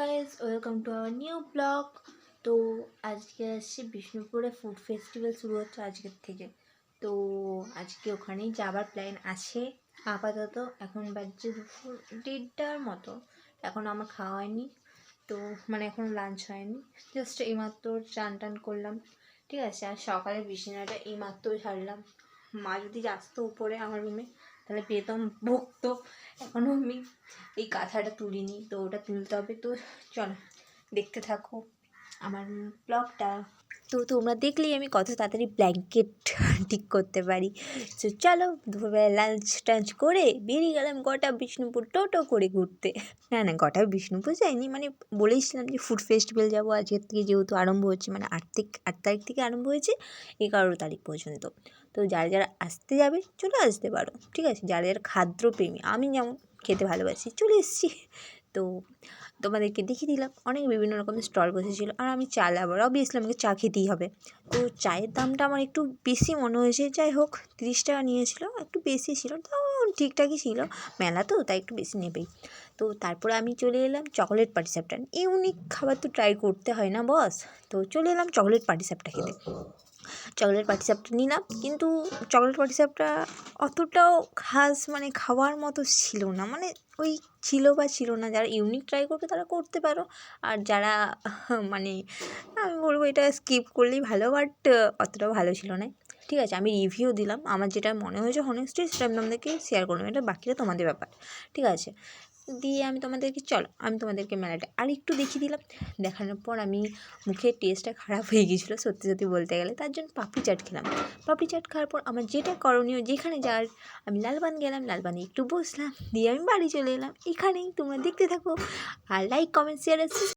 Guys welcome to our new blog তো আজকে আসছে বিষ্ণুপুরে ফুড ফেস্টিভ্যাল শুরু হচ্ছে আজকের থেকে। তো আজকে ওখানেই যাবার প্ল্যান আছে। আপাতত এখন বাজছে দুপুর দেড়টার মতো। এখন আমার খাওয়া হয়নি। তো মানে এখন লাঞ্চ হয়নি। জাস্ট এইমাত্র চান টান করলাম। ঠিক আছে, আর সকালে বিছানাটা এইমাত্র ছাড়লাম মা যদি আসতো উপরে আমার রুমে তাহলে পেতাম বকতো এখনও আমি এই কাঁথাটা তুলিনি তো ওটা তুলতে হবে তো চলো দেখতে থাকো। আমার ব্লগটা। তো তোমরা দেখলেই আমি কত তাড়াতাড়ি ব্ল্যাঙ্কেট ঠিক করতে পারি। তো চলো, দুপুরবেলা লাঞ্চ টাঞ্চ করে বেরিয়ে গেলাম গোটা বিষ্ণুপুর টোটো করে ঘুরতে। না না, গোটা বিষ্ণুপুর যাইনি মানে বলেইছিলাম যে ফুড ফেস্টিভ্যাল যাব, আজকের থেকে যেহেতু আরম্ভ হচ্ছে মানে আট থেকে, আট তারিখ থেকে আরম্ভ হয়েছে, এগারো তারিখ পর্যন্ত। তো যারা যারা আসতে যাবে, চলে আসতে পারো, ঠিক আছে? যারা যারা খাদ্যপ্রেমী, আমি যেমন খেতে ভালোবাসি, চলে এসেছি। তো তোমাদেরকে দেখিয়ে দিলাম। অনেক বিভিন্ন রকমের স্টল বসেছিলো আর আমি চা লাভার অবভিয়াসলি আমাকে চা খেতেই হবে। তো চায়ের দামটা আমার একটু বেশি মনে হয়েছে। যাই হোক, তিরিশ টাকা নিয়েছিল, একটু বেশি ছিল, তাও ঠিকঠাকই ছিল। মেলা তো, তাই একটু বেশি নেবেই। তো তারপরে আমি চলে এলাম চকলেট পাটিসাপটা ইউনিক খাবার তো ট্রাই করতে হয় না বস তো চলে এলাম চকলেট পাটিসাপটা খেতে চকলেট পাটিসাপটা নিলাম, কিন্তু চকলেট পাটিসাপটা অতটাও খাস মানে খাওয়ার মতো ছিল না। মানে ওই ছিল বা ছিল না, যারা ইউনিক ট্রাই করবে তারা করতে পারো। আর যারা মানে আমি বলব এটা স্কিপ করলেই ভালো বাট অতটাও ভালো ছিল না। ঠিক আছে, আমি রিভিউ দিলাম। আমার যেটা মনে হয়েছে হনেস্টলি সেটা আমি তোমাদেরকে শেয়ার করলাম। এটা বাকিটা তোমাদের ব্যাপার, ঠিক আছে? দিয়ে আমি তোমাদেরকে, চলো, আমি তোমাদেরকে মেলাটা আর একটু দেখিয়ে দিলাম। দেখানোর পর আমি মুখের টেস্টটা খারাপ হয়ে গিয়েছিল, সত্যি সত্যি বলতে গেলে। তার জন্য পাপড়ি চাট খেলাম। পাপড়ি চাট খাওয়ার পর আমার যেটা করণীয়, যেখানে যাওয়ার আমি লালবান গেলাম, লালবানে একটু বসলাম, দিয়ে আমি বাড়ি চলে এলাম। এখানেই তোমরা দেখতে থাকো। আর লাইক কমেন্ট শেয়ার